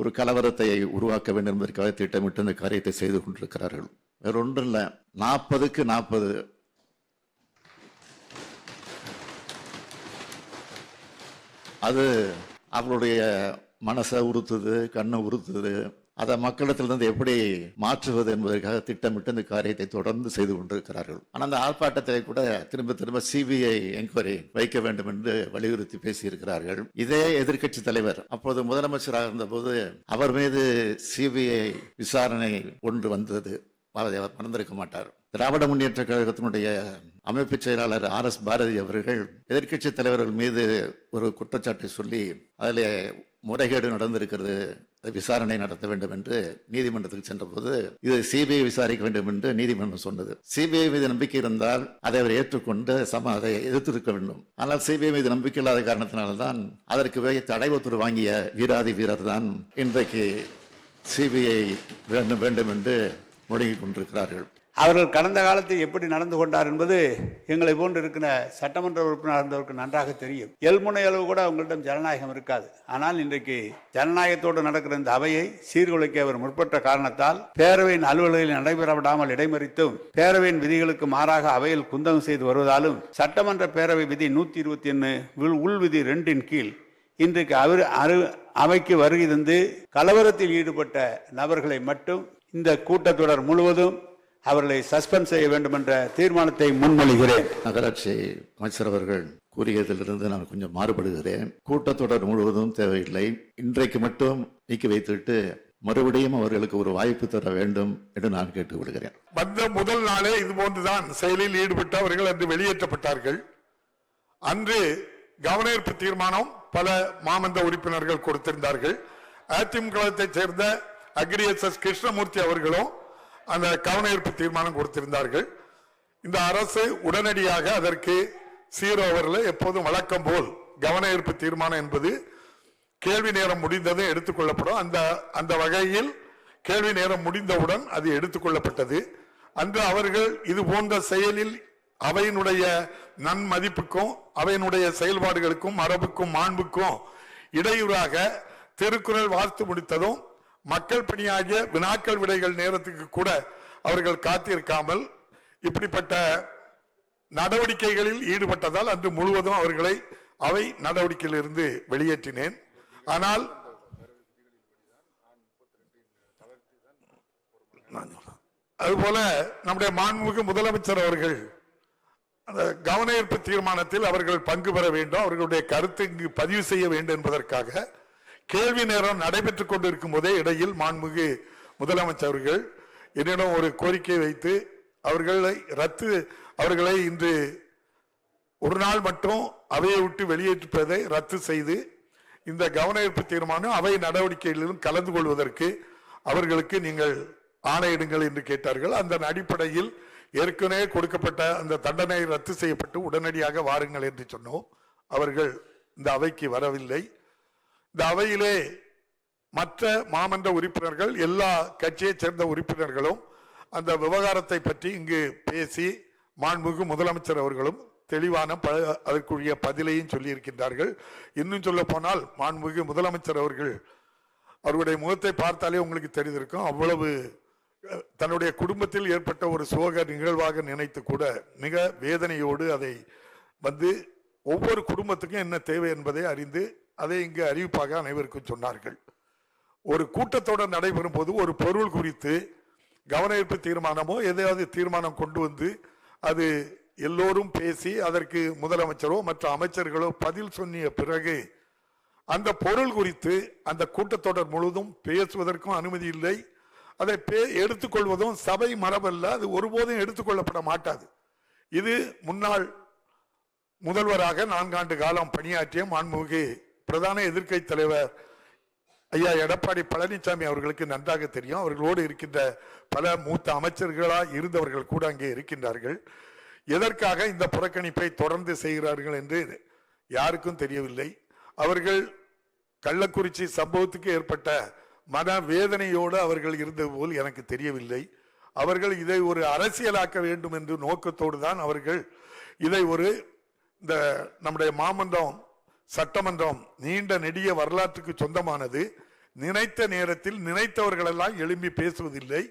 ஒரு கலவரத்தை உருவாக்க வேண்டும் என்பதற்காக திட்டமிட்டு இந்த காரியத்தை செய்து கொண்டிருக்கிறார்கள். வேற ஒன்றும் இல்லை. நாற்பதுக்கு நாற்பது. அது அவர்களுடைய மனசை உறுத்துது கண்ணை உறுத்துது. அதை மக்களிடத்திலிருந்து எப்படி மாற்றுவது என்பதற்காக திட்டமிட்டு இந்த காரியத்தை தொடர்ந்து செய்து கொண்டிருக்கிறார்கள். ஆனால் அந்த ஆர்ப்பாட்டத்தை கூட திரும்ப திரும்ப சிபிஐ என்கொயரி வைக்க வேண்டும் என்று வலியுறுத்தி பேசியிருக்கிறார்கள். இதே எதிர்க்கட்சி தலைவர் அப்போது முதலமைச்சராக இருந்தபோது அவர் மீது சிபிஐ விசாரணை ஒன்று வந்தது. அவர் மறந்திருக்க மாட்டார். திராவிட முன்னேற்ற கழகத்தினுடைய அமைப்பு செயலாளர் ஆர் எஸ் பாரதி அவர்கள் எதிர்க்கட்சி தலைவர்கள் மீது ஒரு குற்றச்சாட்டை சொல்லி அதில் முறைகேடு நடந்திருக்கிறது விசாரணை நடத்த வேண்டும் என்று நீதிமன்றத்துக்கு சென்றபோது இது சிபிஐ விசாரிக்க வேண்டும் என்று நீதிமன்றம் சொன்னது. சிபிஐ மீது நம்பிக்கை இருந்தால் அதை அவர் ஏற்றுக்கொண்டு சம அதை எதிர்த்திருக்க வேண்டும். ஆனால் சிபிஐ மீது நம்பிக்கை இல்லாத காரணத்தினால்தான் அதற்கு வேக தடை ஒத்துரு வாங்கிய வீராதி வீரர் தான் இன்றைக்கு சிபிஐ வேண்டும் வேண்டும் என்று முடங்கிக் கொண்டிருக்கிறார்கள். அவர்கள் கடந்த காலத்தில் எப்படி நடந்து கொண்டார் என்பது எங்களை போன்று இருக்கிற சட்டமன்ற உறுப்பினர் இருந்தவருக்கு நன்றாக தெரியும். எல்முனை அளவு கூட அவங்களிடம் ஜனநாயகம் இருக்காது. ஆனால் இன்றைக்கு ஜனநாயகத்தோடு நடக்கிற இந்த அவையை சீர்குலைக்க அவர் முற்பட்ட காரணத்தால் பேரவையின் அலுவலகில் நடைபெற விடாமல் இடைமறித்தும் பேரவையின் விதிகளுக்கு மாறாக அவையில் குந்தகம் செய்து வருவதாலும் சட்டமன்ற பேரவை விதி நூத்தி இருபத்தி ஒன்று உள் விதி ரெண்டின் கீழ் இன்றைக்கு அவர் அரு அவைக்கு வருகை தந்து கலவரத்தில் ஈடுபட்ட நபர்களை மட்டும் இந்த கூட்டத்தொடர் முழுவதும் அவர்களை சஸ்பெண்ட் செய்ய வேண்டும் என்ற தீர்மானத்தை முன்மொழிகிறேன். நகராட்சி அமைச்சர் அவர்கள் கூறியதிலிருந்து நான் கொஞ்சம் மாறுபடுகிறேன். கூட்டத்தொடர் முழுவதும் தேவையில்லை. இன்றைக்கு மட்டும் நீக்கி வைத்துவிட்டு மறுபடியும் அவர்களுக்கு ஒரு வாய்ப்பு தர வேண்டும் என்று நான் கேட்டுக்கொள்கிறேன். வந்த முதல் நாளே இது போன்றுதான் செயலில் ஈடுபட்டு அவர்கள் அன்று வெளியேற்றப்பட்டார்கள். அன்று கவனஈர்ப்பு தீர்மானம் பல மாமன்ற உறுப்பினர்கள் கொடுத்திருந்தார்கள். அதிமுகவை சேர்ந்த அக்ரியசஸ் கிருஷ்ணமூர்த்தி அவர்களும் அந்த கவனஈர்ப்பு தீர்மானம் கொடுத்திருந்தார்கள். இந்த அரசு உடனடியாக அதற்கு சீரோவரில் எப்போதும் வழக்கம் போல் கவனஈர்ப்பு தீர்மானம் என்பது கேள்வி நேரம் முடிந்ததும் எடுத்துக்கொள்ளப்படும் அந்த அந்த வகையில் கேள்வி நேரம் முடிந்தவுடன் அது எடுத்துக்கொள்ளப்பட்டது அன்று அவர்கள் இது போன்ற செயலில் அவையினுடைய நன்மதிப்புக்கும் அவையினுடைய செயல்பாடுகளுக்கும் மரபுக்கும் மாண்புக்கும் இடையூறாக திருக்குறள் வாழ்த்து முடித்ததும் மக்கள் பணியாகிய வினாக்கள் விடைகள் நேரத்துக்கு கூட அவர்கள் காத்திருக்காமல் இப்படிப்பட்ட நடவடிக்கைகளில் ஈடுபட்டதால் அன்று முழுவதும் அவர்களை அவை நடவடிக்கையிலிருந்து வெளியேற்றினேன். ஆனால் அதுபோல நம்முடைய மாண்புமிகு முதலமைச்சர் அவர்கள் அந்த கவனஈர்ப்பு தீர்மானத்தில் அவர்கள் பங்கு பெற வேண்டும். அவர்களுடைய கருத்து இங்கு பதிவு செய்ய வேண்டும் என்பதற்காக கேள்வி நேரம் நடைபெற்றுக் கொண்டிருக்கும் போதே இடையில் மாண்புமிகு முதலமைச்சர் அவர்கள் என்னிடம் ஒரு கோரிக்கை வைத்து அவர்களை ரத்து அவர்களை இன்று ஒரு நாள் மட்டும் அவையை விட்டு வெளியேற்றுப்பதை ரத்து செய்து இந்த கவனஈர்ப்பு தீர்மானம் அவை நடவடிக்கைகளிலும் கலந்து கொள்வதற்கு அவர்களுக்கு நீங்கள் ஆணையிடுங்கள் என்று கேட்டார்கள். அந்த அடிப்படையில் ஏற்கனவே கொடுக்கப்பட்ட அந்த தண்டனை ரத்து செய்யப்பட்டு உடனடியாக வாருங்கள் என்று சொன்னோம். அவர்கள் இந்த அவைக்கு வரவில்லை. இந்த அவையிலே மற்ற மாமன்ற உறுப்பினர்கள் எல்லா கட்சியைச் சேர்ந்த உறுப்பினர்களும் அந்த விவகாரத்தை பற்றி இங்கு பேசி மாண்புமிகு முதலமைச்சர் அவர்களும் தெளிவான ப அதற்குரிய பதிலையும் சொல்லியிருக்கின்றார்கள். இன்னும் சொல்ல போனால் மாண்புமிகு முதலமைச்சர் அவர்கள் அவருடைய முகத்தை பார்த்தாலே உங்களுக்கு தெரிந்திருக்கும். அவ்வளவு தன்னுடைய குடும்பத்தில் ஏற்பட்ட ஒரு சோக நிகழ்வாக நினைத்து கூட மிக வேதனையோடு அதை வந்து ஒவ்வொரு குடும்பத்துக்கும் என்ன தேவை என்பதை அறிந்து அதை இங்கு அறிவிப்பாக அனைவருக்கும் சொன்னார்கள். ஒரு கூட்டத்தொடர் நடைபெறும் போது ஒரு பொருள் குறித்து கவனஈர்ப்பு தீர்மானமோ எதையாவது தீர்மானம் கொண்டு வந்து அது எல்லோரும் பேசி அதற்கு முதலமைச்சரோ மற்ற அமைச்சர்களோ பதில் சொன்னிய பிறகு அந்த பொருள் குறித்து அந்த கூட்டத்தொடர் முழுவதும் பேசுவதற்கும் அனுமதி இல்லை. அதை பே- எடுத்துக்கொள்வதும் சபை மரபல்ல அது ஒருபோதும் எடுத்துக்கொள்ளப்பட மாட்டாது. இது முன்னாள் முதல்வராக நான்காண்டு காலம் பணியாற்றிய மாண்புமிகு பிரதான எதிர்க்கட்சி தலைவர் ஐயா எடப்பாடி பழனிசாமி அவர்களுக்கு நன்றாக தெரியும். அவர்களோடு இருக்கின்ற பல மூத்த அமைச்சர்களா இருந்தவர்கள் கூட அங்கே இருக்கின்றார்கள். எதற்காக இந்த புறக்கணிப்பை தொடர்ந்து செய்கிறார்கள் என்று யாருக்கும் தெரியவில்லை. அவர்கள் கள்ளக்குறிச்சி சம்பவத்துக்கு ஏற்பட்ட மன வேதனையோடு அவர்கள் இருந்தது போல் எனக்கு தெரியவில்லை. அவர்கள் இதை ஒரு அரசியலாக்க வேண்டும் என்று நோக்கத்தோடு தான் அவர்கள் இதை ஒரு இந்த நம்முடைய மாமன்றம் சட்டமன்றம் நீண்ட நெடிய வரலாற்றுக்கு சொந்தமானது. நினைத்த நேரத்தில் நினைத்தவர்களெல்லாம் எழும்பி பேசுவதில்லை.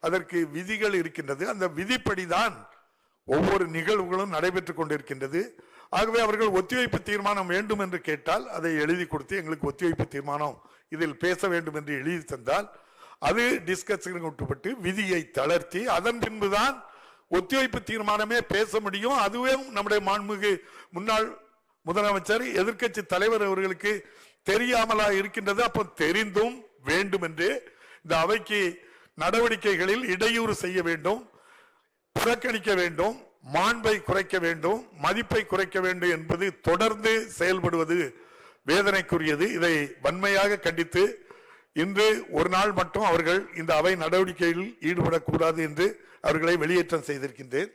அதற்கு விதிகள் இருக்கின்றது. அந்த விதிப்படிதான் ஒவ்வொரு நிகழ்வுகளும் நடைபெற்றுக் கொண்டிருக்கின்றது. ஆகவே அவர்கள் ஒத்திவைப்பு தீர்மானம் வேண்டும் என்று கேட்டால் அதை எழுதி கொடுத்து எங்களுக்கு ஒத்திவைப்பு தீர்மானம் இதில் பேச வேண்டும் என்று எழுதி தந்தால் அது டிஸ்கஷனுக்கு விட்டுப்பட்டு விதியை தளர்த்தி அதன் பின்புதான் ஒத்திவைப்பு தீர்மானமே பேச முடியும். அதுவே நம்முடைய மாண்புமிகு முன்னாள் முதலமைச்சர் எதிர்க்கட்சி தலைவர் அவர்களுக்கு தெரியாமலா இருக்கின்றது. அப்போ தெரிந்தும் வேண்டும் என்று இந்த அவைக்கு நடவடிக்கைகளில் இடையூறு செய்ய வேண்டும் புறக்கணிக்க வேண்டும் மாண்பை குறைக்க வேண்டும் மதிப்பை குறைக்க வேண்டும் என்பது தொடர்ந்து செயல்படுவது வேதனைக்குரியது. இதை வன்மையாக கண்டித்து இன்று ஒரு நாள் மட்டும் அவர்கள் இந்த அவை நடவடிக்கையில் ஈடுபடக்கூடாது என்று அவர்களை வெளியேற்றம் செய்திருக்கின்றேன்.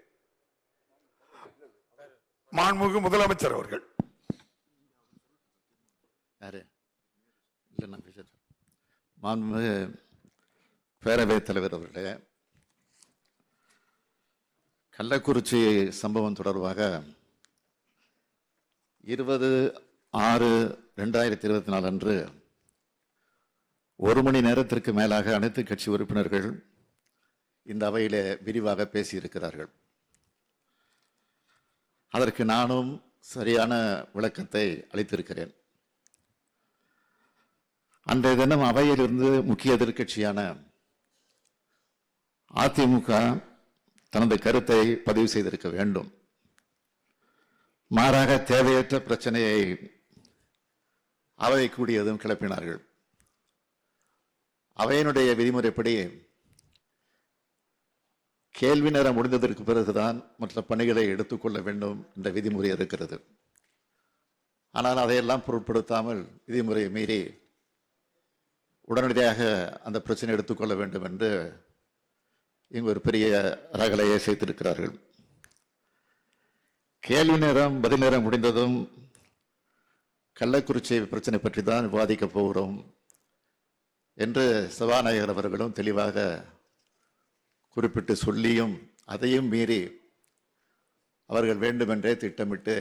மாண்புமிகு முதலமைச்சர் அவர்கள். யாரு? இல்லை நான் பேசுறேன் மாண்புமிகு பேரவைத் தலைவர் அவர்களே கள்ளக்குறிச்சி சம்பவம் தொடர்பாக இருபது ஆறு ரெண்டாயிரத்தி இருபத்தி நாலு அன்று ஒரு மணி நேரத்திற்கு மேலாக அனைத்து கட்சி உறுப்பினர்கள் இந்த அவையில் விரிவாக பேசியிருக்கிறார்கள். அதற்கு நானும் சரியான விளக்கத்தை அளித்திருக்கிறேன். அன்றைய தினம் அவையிலிருந்து முக்கிய எதிர்கட்சியான அதிமுக தனது கருத்தை பதிவு செய்திருக்க வேண்டும். மாறாக தேவையற்ற பிரச்சனையை அவை கூடியதும் கிளப்பினார்கள். அவையினுடைய விதிமுறைப்படி கேள்வி நேரம் முடிந்ததற்கு பிறகுதான் மற்ற பணிகளை எடுத்துக்கொள்ள வேண்டும் என்ற விதிமுறை இருக்கிறது. ஆனால் அதையெல்லாம் பொருட்படுத்தாமல் விதிமுறையை மீறி உடனடியாக அந்த பிரச்சனை எடுத்துக்கொள்ள வேண்டும் என்று இங்கு ஒரு பெரிய ரகலையை சேர்த்திருக்கிறார்கள். கேள்வி நேரம் பதில் நேரம் முடிந்ததும் கள்ளக்குறிச்சி பிரச்சனை பற்றி தான் விவாதிக்கப் போகிறோம் என்று சபாநாயகர் அவர்களும் தெளிவாக குறிப்பிட்டு சொல்லியும் அதையும் மீறி அவர்கள் வேண்டுமென்றே திட்டமிட்டு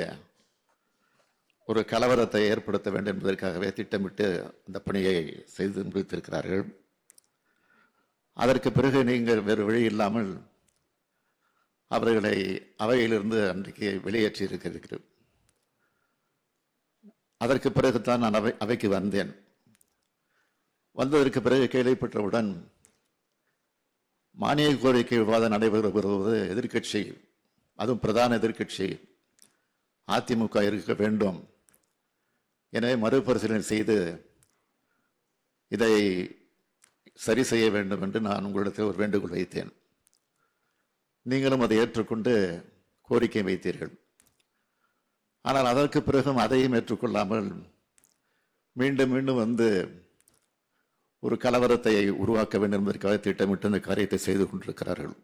ஒரு கலவரத்தை ஏற்படுத்த வேண்டும் என்பதற்காகவே திட்டமிட்டு அந்த பணியை செய்து முடித்திருக்கிறார்கள். அதற்கு பிறகு நீங்கள் வேறு வழி இல்லாமல் அவர்களை அவையிலிருந்து அன்றைக்கு வெளியேற்றி இருக்கிறீர்கள் அதற்கு பிறகுதான் நான் அவை அவைக்கு வந்தேன். வந்ததற்கு பிறகு கேள்விப்பட்டவுடன் மானிய கோரிக்கை விவாதம் நடைபெறுவது எதிர்க்கட்சி அதுவும் பிரதான எதிர்க்கட்சி அதிமுக இருக்க வேண்டும். எனவே மறுபரிசீலனை செய்து இதை சரி செய்ய வேண்டும் என்று நான் உங்களிடத்தில் ஒரு வேண்டுகோள் வைத்தேன். நீங்களும் அதை ஏற்றுக்கொண்டு கோரிக்கை வைத்தீர்கள். ஆனால் அதற்கு பிறகும் அதையும் ஏற்றுக்கொள்ளாமல் மீண்டும் மீண்டும் வந்து ஒரு கலவரத்தை உருவாக்க வேண்டும் என்பதற்காக திட்டமிட்டு இந்த காரியத்தை செய்து கொண்டிருக்கிறார்கள்.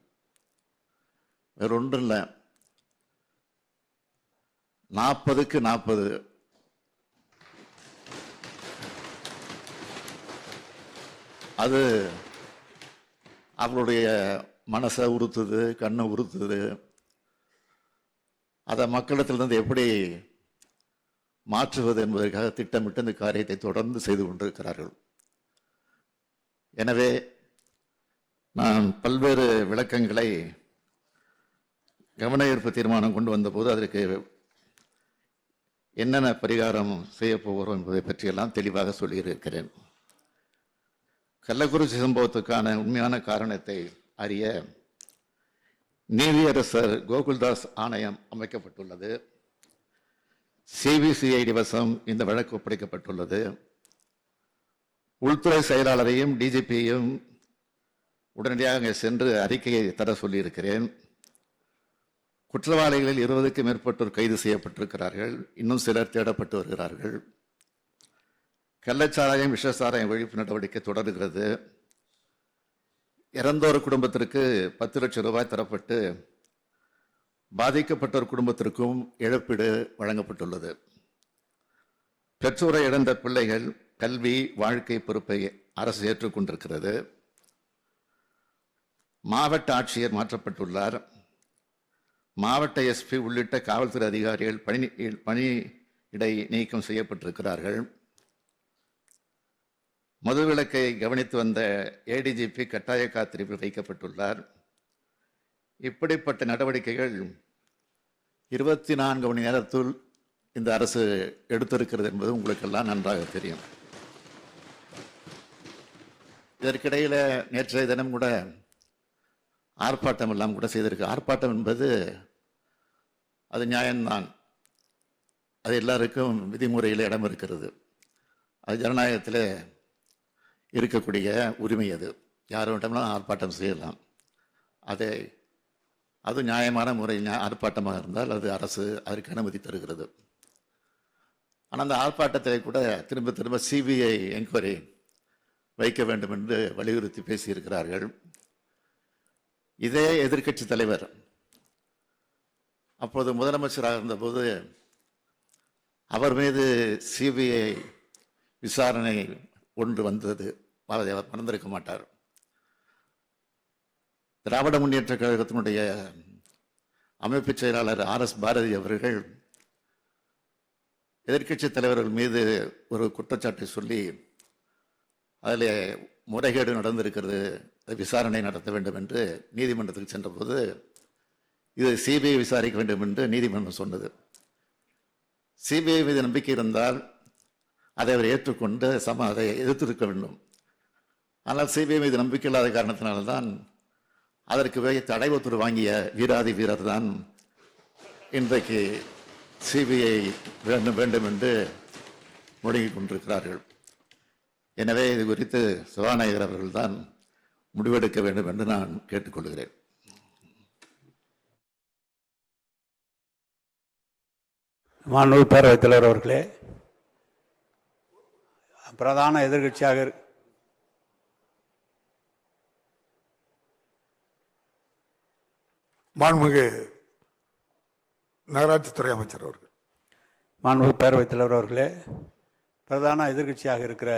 வேற ஒன்றும் இல்லை. நாற்பதுக்கு நாற்பது அது அவருடைய மனசை உறுத்துது கண்ணை உறுத்துது. அதை மக்களிடத்திலிருந்து எப்படி மாற்றுவது என்பதற்காக திட்டமிட்டு இந்த காரியத்தை தொடர்ந்து செய்து கொண்டிருக்கிறார்கள். எனவே நான் பல்வேறு விளக்கங்களை கவன ஈர்ப்பு தீர்மானம் கொண்டு வந்தபோது அதற்கு என்னென்ன பரிகாரம் செய்யப்போகிறோம் என்பதை பற்றியெல்லாம் தெளிவாக சொல்லியிருக்கிறேன். கள்ளக்குறிச்சி சம்பவத்துக்கான உண்மையான காரணத்தை அறிய நீதியரசர் கோகுல்தாஸ் ஆணையம் அமைக்கப்பட்டுள்ளது. சிபிசிஐடி வசம் இந்த வழக்கு ஒப்படைக்கப்பட்டுள்ளது. உள்துறை செயலாளரையும் டிஜிபியையும் உடனடியாக அங்கே சென்று அறிக்கையை தர சொல்லியிருக்கிறேன். குற்றவாளிகளில் இருபதுக்கும் மேற்பட்டோர் கைது செய்யப்பட்டிருக்கிறார்கள். இன்னும் சிலர் தேடப்பட்டு வருகிறார்கள். கள்ளச்சாராயம் விஷசாராயம் ஒழிப்பு நடவடிக்கை தொடர்கிறது. இறந்தோர் குடும்பத்திற்கு பத்து லட்சம் ரூபாய் தரப்பட்டு பாதிக்கப்பட்டோர் குடும்பத்திற்கும் இழப்பீடு வழங்கப்பட்டுள்ளது. பெற்றோரை இழந்த பிள்ளைகள் கல்வி வாழ்க்கை பொறுப்பை அரசு ஏற்றுக்கொண்டிருக்கிறது மாவட்ட ஆட்சியர் மாற்றப்பட்டுள்ளார். மாவட்ட எஸ்பி உள்ளிட்ட காவல்துறை அதிகாரிகள் பணி பணி இடை நீக்கம் செய்யப்பட்டிருக்கிறார்கள். மதுவிலக்கை கவனித்து வந்த ஏடிஜிபி கட்டாய காத்திருப்பில் வைக்கப்பட்டுள்ளார். இப்படிப்பட்ட நடவடிக்கைகள் இருபத்தி நான்கு மணி நேரத்துள் இந்த அரசு எடுத்திருக்கிறது என்பது உங்களுக்கெல்லாம் நன்றாக தெரியும். இதற்கிடையில் நேற்றைய தினம் கூட ஆர்ப்பாட்டம் எல்லாம் கூட செய்திருக்கு. ஆர்ப்பாட்டம் என்பது அது நியாயம்தான். அது எல்லாருக்கும் விதிமுறையில் இடம் இருக்கிறது. அது ஜனநாயகத்தில் இருக்கக்கூடிய உரிமை அது. யாரோட்டம்லாம் ஆர்ப்பாட்டம் செய்யலாம். அதை அது நியாயமான முறையில் ஆர்ப்பாட்டமாக இருந்தால் அது அரசு அதற்கு அனுமதி தருகிறது. ஆனால் அந்த ஆர்ப்பாட்டத்தை கூட திரும்ப திரும்ப சிபிஐ என்கொயரி வைக்க வேண்டும் என்று வலியுறுத்தி பேசியிருக்கிறார்கள். இதே எதிர்க்கட்சி தலைவர். அப்போது முதலமைச்சராக இருந்தபோது அவர் மீது சிபிஐ விசாரணை ஒன்று வந்தது. பாலதேவர் அவர் மறந்திருக்க மாட்டார். திராவிட முன்னேற்ற கழகத்தினுடைய அமைப்புச் செயலாளர் ஆர் எஸ் பாரதி அவர்கள் எதிர்க்கட்சி தலைவர்கள் மீது ஒரு குற்றச்சாட்டை சொல்லி அதில் முறைகேடு நடந்திருக்கிறது அதை விசாரணை நடத்த வேண்டும் என்று நீதிமன்றத்துக்கு சென்றபோது இது சிபிஐ விசாரிக்க வேண்டும் என்று நீதிமன்றம் சொன்னது. சிபிஐ மீது நம்பிக்கை இருந்தால் அதை அவர் ஏற்றுக்கொண்டு சம அதை எதிர்த்திருக்க வேண்டும். ஆனால் சிபிஐ மீது நம்பிக்கை இல்லாத காரணத்தினால்தான் அதற்கு வேக தடை வாங்கிய வீராதி வீரர் தான் இன்றைக்கு சிபிஐ வேண்டும் வேண்டும் என்று முடங்கிக் கொண்டிருக்கிறார்கள். எனவே இது குறித்து சபாநாயகர் அவர்கள் தான் முடிவெடுக்க வேண்டும் என்று நான் கேட்டுக்கொள்கிறேன். மாண்பு பேரவைத் தலைவர் அவர்களே பிரதான எதிர்கட்சியாக மாண்புமிகு நகராட்சித்துறை அமைச்சர் அவர்கள். மாண்புமிகு பேரவைத் தலைவர் அவர்களே பிரதான எதிர்க்கட்சியாக இருக்கிற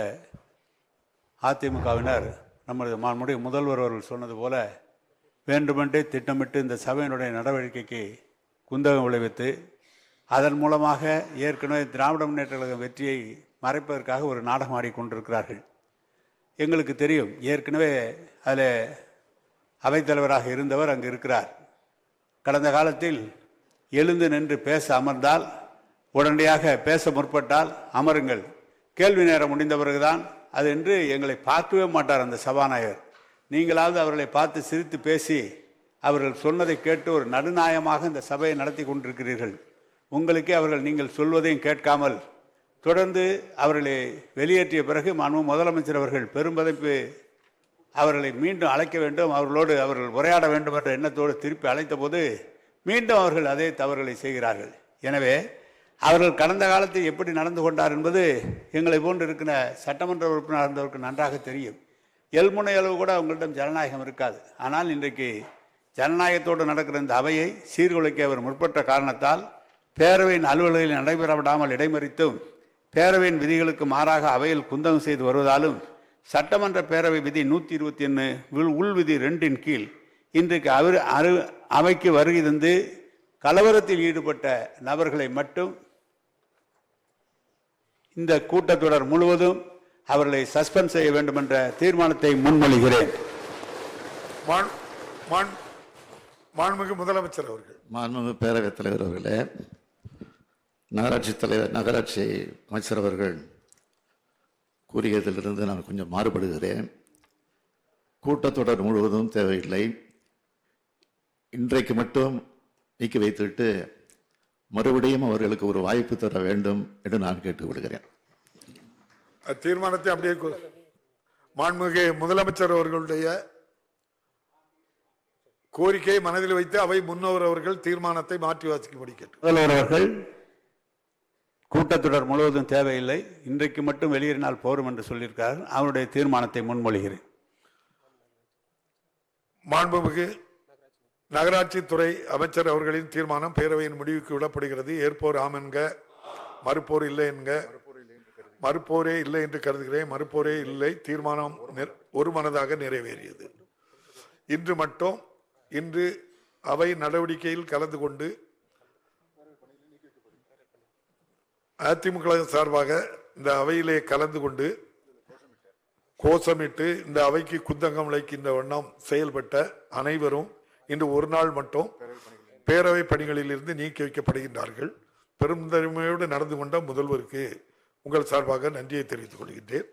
அதிமுகவினர் நமது மாண்புடைய முதல்வர் அவர்கள் சொன்னது போல வேண்டுமென்றே திட்டமிட்டு இந்த சபையினுடைய நடவடிக்கைக்கு குந்தகம் விளைவித்து அதன் மூலமாக ஏற்கனவே திராவிட முன்னேற்ற கழக வெற்றியை மறைப்பதற்காக ஒரு நாடகம் ஆடிக்கொண்டிருக்கிறார்கள் எங்களுக்கு தெரியும் ஏற்கனவே அதில் அவைத்தலைவராக இருந்தவர் அங்கு இருக்கிறார். கடந்த காலத்தில் எழுந்து நின்று பேச அமர்ந்தால் உடனடியாக பேச முற்பட்டால் அமருங்கள். கேள்வி நேரம் முடிந்த பிறகுதான் அது என்று எங்களை பார்க்கவே மாட்டார் அந்த சபாநாயகர். நீங்களாவது அவர்களை பார்த்து சிரித்து பேசி அவர்கள் சொன்னதை கேட்டு ஒரு நடுநாயமாக இந்த சபையை நடத்தி கொண்டிருக்கிறீர்கள். உங்களுக்கே அவர்கள் நீங்கள் சொல்வதையும் கேட்காமல் தொடர்ந்து அவர்களை வெளியேற்றிய பிறகு மாண்பு முதலமைச்சர் அவர்கள் பெரும்பதைப்பு அவர்களை மீண்டும் அழைக்க வேண்டும் அவர்களோடு அவர்கள் உரையாட வேண்டும் என்ற எண்ணத்தோடு திருப்பி அழைத்த போது மீண்டும் அவர்கள் அதே தவறுகளை செய்கிறார்கள். எனவே அவர்கள் கடந்த காலத்தில் எப்படி நடந்து கொண்டார் என்பது எங்களை போன்று இருக்கிற சட்டமன்ற உறுப்பினர் இருந்தவருக்கு நன்றாக தெரியும். எல்முனை அளவு கூட அவங்களிடம் ஜனநாயகம் இருக்காது. ஆனால் இன்றைக்கு ஜனநாயகத்தோடு நடக்கிற இந்த அவையை சீர்குலைக்க அவர் முற்பட்ட காரணத்தால் பேரவையின் அலுவல்களில் நடைபெற விடாமல் இடைமறித்தும் பேரவையின் விதிகளுக்கு மாறாக அவையில் குந்தகம் செய்து வருவதாலும் சட்டமன்ற பேரவை விதி நூற்றி இருபத்தி ஒன்று உள் விதி ரெண்டின் கீழ் இன்றைக்கு அவர் அரு அவைக்கு வருகை தந்து கலவரத்தில் ஈடுபட்ட நபர்களை மட்டும் இந்த கூட்டத்தொடர் முழுவதும் அவர்களை சஸ்பெண்ட் செய்ய வேண்டும் என்ற தீர்மானத்தை முன்மொழிகிறேன். மாண் மாண் மாண்புமிகு முதலமைச்சர் அவர்கள். மாண்புமிகு பேரவைத் தலைவர் அவர்களே நகராட்சி தலைவர் நகராட்சி அமைச்சர் அவர்கள் கூறியதிலிருந்து நான் கொஞ்சம் மாறுபடுகிறேன். கூட்டத்தொடர் முழுவதும் தேவையில்லை. இன்றைக்கு மட்டும் நீக்கி வைத்துவிட்டு மறுபடியும் அவர்களுக்கு ஒரு வாய்ப்பு தர வேண்டும் என்று நான் கேட்டுக்கொள்கிறேன். தீர்மானத்தை அப்படியே மாண்புமிகு முதலமைச்சர் அவர்களுடைய கோரிக்கையை மனதில் வைத்து அவை முன்னவர் அவர்கள் தீர்மானத்தை மாற்றி வாசிக்கும்படி கேட்டு முதல்வர் அவர்கள் கூட்டத்தொடர் முழுவதும் தேவையில்லை. இன்றைக்கு மட்டும் வெளியேறினால் போரும் என்று சொல்லியிருக்கார். அவருடைய தீர்மானத்தை முன்மொழிகிறேன். மாண்புமிகு நகராட்சி துறை அமைச்சர் அவர்களின் தீர்மானம் பேரவையின் முடிவுக்கு விடப்படுகிறது. ஏற்போர் ஆம் என்க மறுப்போர் இல்லை என்க மறுப்போரே இல்லை என்று கருதுகிறேன். மறுப்போரே இல்லை தீர்மானம் ஒரு மனதாக நிறைவேறியது. இன்று மட்டும் இன்று அவை நடவடிக்கையில் கலந்து கொண்டு அதிமுக சார்பாக இந்த அவையிலே கலந்து கொண்டு கோஷமிட்டு இந்த அவைக்கு குந்தங்கம் விளைக்கின்ற வண்ணம் செயல்பட்ட அனைவரும் இன்று ஒரு நாள் மட்டும் பேரவை பணிகளில் இருந்து நீக்கி வைக்கப்படுகின்றார்கள். பெருந்தன்மையோடு நடந்து கொண்ட முதல்வருக்கு உங்கள் சார்பாக நன்றியை தெரிவித்துக் கொள்கின்றேன்.